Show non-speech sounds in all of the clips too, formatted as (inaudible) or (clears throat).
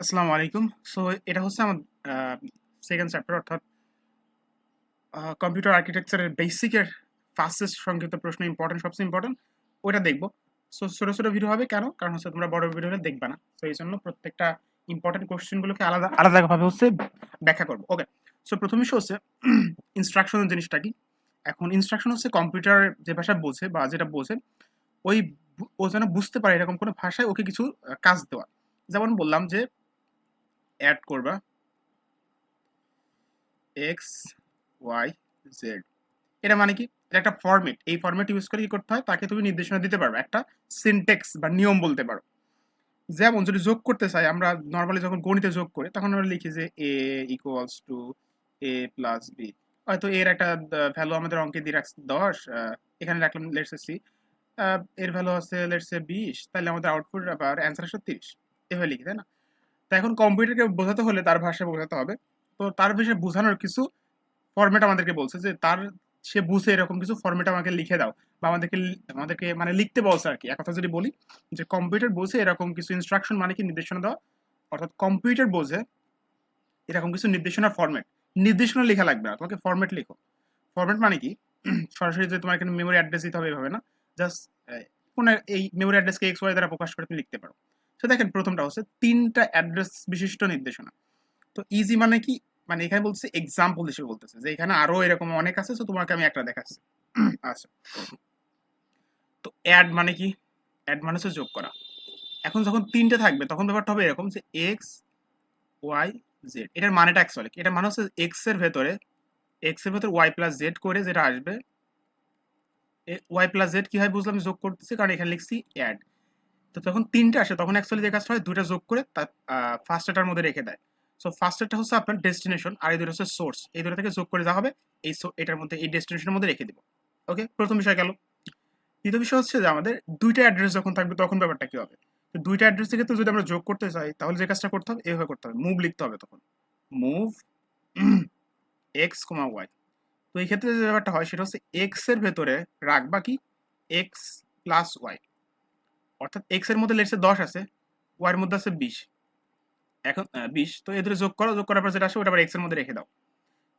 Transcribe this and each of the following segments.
আসসালামু আলাইকুম। সো এটা হচ্ছে আমার সেকেন্ড চ্যাপ্টার অর্থাৎ কম্পিউটার আর্কিটেকচারের বেসিকের ফাস্টেস্ট সংক্ষিপ্ত প্রশ্ন ইম্পর্টেন্ট সবচেয়ে ইম্পর্টেন্ট ওইটা দেখব। সো ছোটো ছোটো ভিডিও হবে কেন? কারণ হচ্ছে তোমরা বড় ভিডিও হলে দেখবে না। তো এই জন্য প্রত্যেকটা ইম্পর্টেন্ট কোশ্চেনগুলোকে আলাদা, আলাদাভাবে হচ্ছে ব্যাখ্যা করব। ওকে সো প্রথম বিষয় হচ্ছে ইনস্ট্রাকশনের জিনিসটা কি? এখন ইনস্ট্রাকশন হচ্ছে কম্পিউটার যে ভাষা বোঝে বা যেটা বোঝে ওই ও যেন বুঝতে পারে এরকম কোনো ভাষায় ওকে কিছু কাজ দেওয়া। যেমন বললাম যে অ্যাড করবা। এক্স ওয়াই জেড এটা মানে কি? এটা একটা ফরম্যাট এই ফরম্যাট ইউজ করে কি করতে হয়? তাকে তুমি নির্দেশনা দিতে পারবে একটা সিনটেক্স বা নিয়ম বলতে পারো। যেমন যদি যোগ করতে চাই, আমরা নর্মালি যখন গণিতে যোগ করি, তখন আমরা লিখি যে A equals to A plus B হয়তো এর একটা ভ্যালু আমাদের অঙ্কে দিয়ে রাখছি দশ এখানে রাখলাম লেটসে সি এর ভ্যালু আছে লেটসে বিশ। তাহলে আমাদের আউটপুট আবার অ্যান্সার আসে তিরিশ। এভাবে লিখি, তাই না? তো এখন কম্পিউটারকে বোঝাতে হলে তার ভাষায় বোঝাতে হবে। তো তার ভাষায় বোঝানোর কিছু ফরম্যাট আমাদেরকে বলছে যে তার, সে বুঝে এরকম কিছু ফরম্যাট আমাকে লিখে দাও বা আমাদেরকে আমাদেরকে মানে লিখতে বলছে আর কি। এক কথা যদি বলি যে কম্পিউটার বোঝে এরকম কিছু ইনস্ট্রাকশন মানে কি নির্দেশনা দেওয়া? অর্থাৎ কম্পিউটার বোঝে এরকম কিছু নির্দেশনার ফরম্যাট নির্দেশনা লেখা লাগবে না, তোমাকে ফরম্যাট লেখো। ফরম্যাট মানে কি? (clears throat) সরাসরি যে তোমার এখানে মেমোরি অ্যাড্রেস দিতে হবে এভাবে না। জাস্ট কোনো এই মেমোরি অ্যাড্রেসকে এক্স ওয়াই দ্বারা প্রকাশ করে তুমি লিখতে পারো। তো দেখেন প্রথমটা হচ্ছে তিনটা অ্যাড্রেস বিশিষ্ট নির্দেশনা। তো ইজি মানে কি? মানে এখানে বলছে এক্সাম্পল হিসেবে বলতেছে। যে এখানে আরও এরকম অনেক আছে, তো তোমাকে আমি একটা দেখাচ্ছি। আচ্ছা। তো অ্যাড মানে কি? অ্যাড মানে হচ্ছে যোগ করা। এখন যখন তিনটে থাকবে, তখন ব্যাপারটা হবে এরকম যে এক্স ওয়াই জেড এটার মানেটা অ্যাকচুয়ালি এটার মানে হচ্ছে এক্সের ভেতরে এক্সের ভেতরে ওয়াই প্লাস জেড করে যেটা আসবে ওয়াই প্লাস জেড কি হয় বুঝলাম? যোগ করতেছি, কারণ এখানে লিখছি অ্যাড তো যখন তিনটে আসে, তখন অ্যাকচুয়ালি যে কাজটা হয়, দুইটা যোগ করে তার ফার্স্টটার মধ্যে রেখে দেয়। সো ফার্স্টটা হচ্ছে আপনার ডেস্টিনেশন আর এই দুটো হচ্ছে সোর্স এই দুটো থেকে যোগ করে দেওয়া হবে, এই এটার মধ্যে, এই ডেস্টিনেশনের মধ্যে রেখে দিব। ওকে প্রথম বিষয় গেল। দ্বিতীয় বিষয় হচ্ছে যে আমাদের দুইটা অ্যাড্রেস যখন থাকবে, তখন ব্যাপারটা কি হবে? তো দুইটা অ্যাড্রেস থেকে তো যদি আমরা যোগ করতে চাই, তাহলে যে কাজটা করতে হবে এইভাবে করতে হবে। মুভ লিখতে হবে তখন। মুভ এক্স কমা ওয়াই তো এই ক্ষেত্রে যে ব্যাপারটা হয়, সেটা হচ্ছে এক্সের ভেতরে রাখবা কি? এক্স প্লাস ওয়াই অর্থাৎ এক্সের মধ্যে লেটসে দশ আছে ওয়াই এর মধ্যে আছে বিশ। এখন বিশ, তো এদের যোগ করো, যোগ করার পর যেটা আসে ওটা আবার এক্সের মধ্যে রেখে দাও।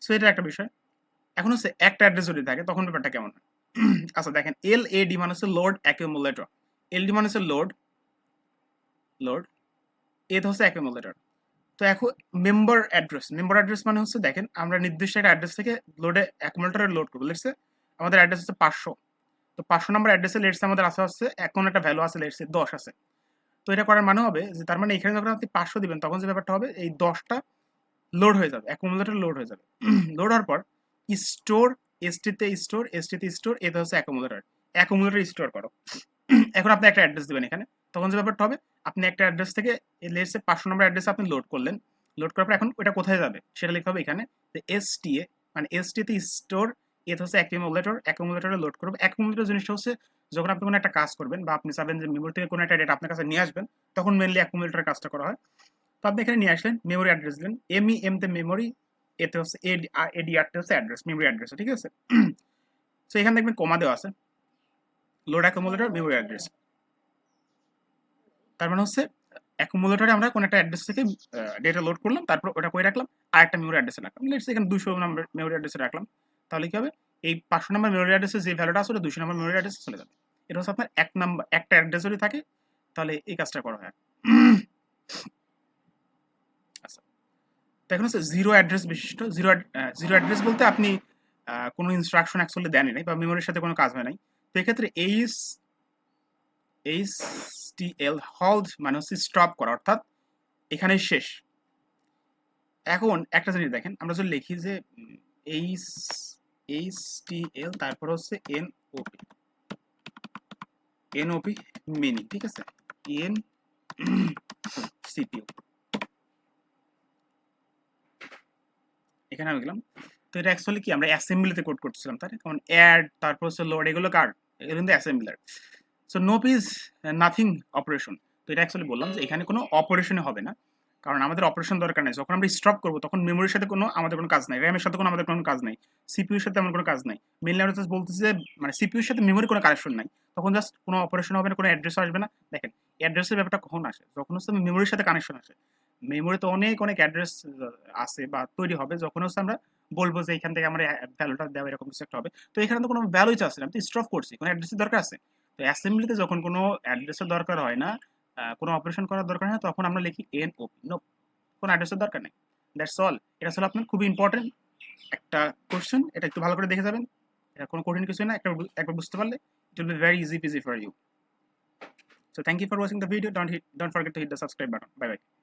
সো এটা একটা বিষয়। এখন হচ্ছে একটা অ্যাড্রেস যদি থাকে, তখন ব্যাপারটা কেমন হয়? (clears throat) আচ্ছা দেখেন এল এ ডি মানে হচ্ছে লোড অ্যাকিউমুলেটর এল ডি মানে হচ্ছে লোড লোড এ হচ্ছে অ্যাকিউমুলেটর তো এখন মেম্বার অ্যাড্রেস মেম্বার অ্যাড্রেস মানে হচ্ছে, দেখেন, আমরা নির্দিষ্ট একটা অ্যাড্রেস থেকে লোডে অ্যাকুমুলেটরে লোড করব। লেটসে আমাদের অ্যাড্রেস হচ্ছে পাঁচশো। তো পাঁচশো নম্বর অ্যাড্রেসে লেটসে আমাদের আসা হচ্ছে, এখন একটা ভ্যালু আছে লেটসে দশ আছে। তো এটা করার মানে হবে যে তার মানে এখানে যখন আপনি পাঁচশো দিবেন, তখন যে ব্যাপারটা হবে, এই দশটা লোড হয়ে যাবে অ্যাকুমুলেটর লোড হয়ে যাবে। (clears throat) লোড হওয়ার পর স্টোর এসটিতে স্টোর এসটিতে স্টোর এটা হচ্ছে অ্যাকুমুলেটর অ্যাকুমুলেটর স্টোর করো। (clears throat) এখন আপনি একটা অ্যাড্রেস দেবেন এখানে, তখন যে ব্যাপারটা হবে, আপনি একটা অ্যাড্রেস থেকে লেটসে পাঁচশো নম্বর অ্যাড্রেসে আপনি লোড করলেন। লোড করার পর এখন ওটা কোথায় যাবে? সেটা লিখতে হবে এখানে যে এসটিএ মানে এসটিতে স্টোর এটা হচ্ছে অ্যাকুমুলেটর অ্যাকুমুলেটরে লোড করবে। অ্যাকুমুলেটর জিনিসটা হচ্ছে, যখন আপনি কোনো একটা কাজ করবেন বা আপনি চাবেন যে মেমোরি থেকে কোনো একটা ডেটা আপনার কাছে নিয়ে আসবেন, তখন মেনলি অ্যাকুমুলেটরের কাজটা করা হয়। তো আপনি এখানে নিয়ে আসলেন মেমোরি অ্যাড্রেস দিলেন। এমই এম তে মেমোরি এতে হচ্ছে এডিআরতে হচ্ছে অ্যাড্রেস মেমোরি অ্যাড্রেস ঠিক আছে? (clears throat) তো এখানে দেখবেন কমা দেওয়া আছে। লোড অ্যাকুমুলেটর মেমোরি অ্যাড্রেস তার মানে হচ্ছে অ্যাকুমুলেটরে আমরা কোনো একটা অ্যাড্রেস থেকে ডেটা লোড করলাম, তারপর ওটা করে রাখলাম? আর একটা মেমোরি অ্যাড্রেসে রাখলাম। লেটস এখানে দুশো নম্বর মেমোরি অ্যাড্রেসে রাখলাম। তাহলে কি হবে? এই পাঁচশো নম্বর মেমোরি অ্যাড্রেসে যে ভ্যালুটা আসলে দুশো নম্বর মেমোরি অ্যাড্রেসে চলে যাবে। এটা হচ্ছে আপনার এক নাম্বার, একটা অ্যাড্রেস যদি থাকে, তাহলে এই কাজটা করা হয়। আচ্ছা। এখন হচ্ছে জিরো অ্যাড্রেস বিশিষ্ট জিরো জিরো অ্যাড্রেস বলতে আপনি কোনো ইনস্ট্রাকশন অ্যাকচুয়ালি দেনই নাই বা মেমোরির সাথে কোনো কাজ হয় নাই। তো এক্ষেত্রে H H T L hold মানে হচ্ছে স্টপ করা, অর্থাৎ এখানে শেষ। এখন একটা জিনিস দেখেন, আমরা যদি লিখি যে এইচ এল তারপর হচ্ছে এন ওপি মিনি ঠিক আছে? এন সিপিউ এখানে আমি গেলাম। তো এটা অ্যাকচুয়ালি কি, আমরা অ্যাসেম্বলিতে কোড করতেছিলাম, তাই? কারণ অ্যাড তারপর হচ্ছে লোড এগুলো কার? এগুলো কিন্তু assembler so NOP is nothing operation তো এটা অ্যাকচুয়ালি বললাম যে এখানে কোনো অপারেশনে হবে না। কারণ আমাদের অপারেশন দরকার নেই। যখন আমরা স্টপ করব, তখন মেমোরির সাথে কোনো আমাদের কোনো কাজ নাই। র্যামের সাথে কোনো আমাদের কোনো কাজ নাই। সিপিউর সাথে আমার কোনো কাজ নাই। মেনলি আমরা জাস্ট বলতেছি যে মানে সিপিউর সাথে মেমোরি কোনো কানেকশন নাই। তখন জাস্ট কোনো অপারেশন হবে না, কোনো অ্যাড্রেস আসবে না। দেখেন অ্যাড্রেসের ব্যাপারটা কখন আসে? যখন হচ্ছে মেমোরির সাথে কানেকশন আসে। মেমোরিতে অনেক অনেক অ্যাড্রেস আছে বা তৈরি হবে। যখন হচ্ছে আমরা বলব যে, এখান থেকে আমার ভ্যালুটা দেওয়া এরকম কিছু একটা হবে। তো এখানে তো কোনো ভ্যালুই চাচ্ছে আমি তো স্ট্রফ করছি। কোনো অ্যাড্রেসের দরকার আছে? তো অ্যাসেম্বলিতে যখন কোনো অ্যাড্রেসের দরকার হয় না কোনো অপারেশন করার দরকার হয় তখন আমরা লিখি এন ও নো কোনো অ্যাড্রেসের দরকার নেই। দ্যাটস অল এটা আসলে আপনার খুবই ইম্পর্টেন্ট একটা কোশ্চেন এটা একটু ভালো করে দেখে যাবেন। এটা কোনো কঠিন কিছু না একটা একবার বুঝতে পারলে it will be very easy peasy for you so thank you for watching the video don't hit don't forget to hit the subscribe button bye bye.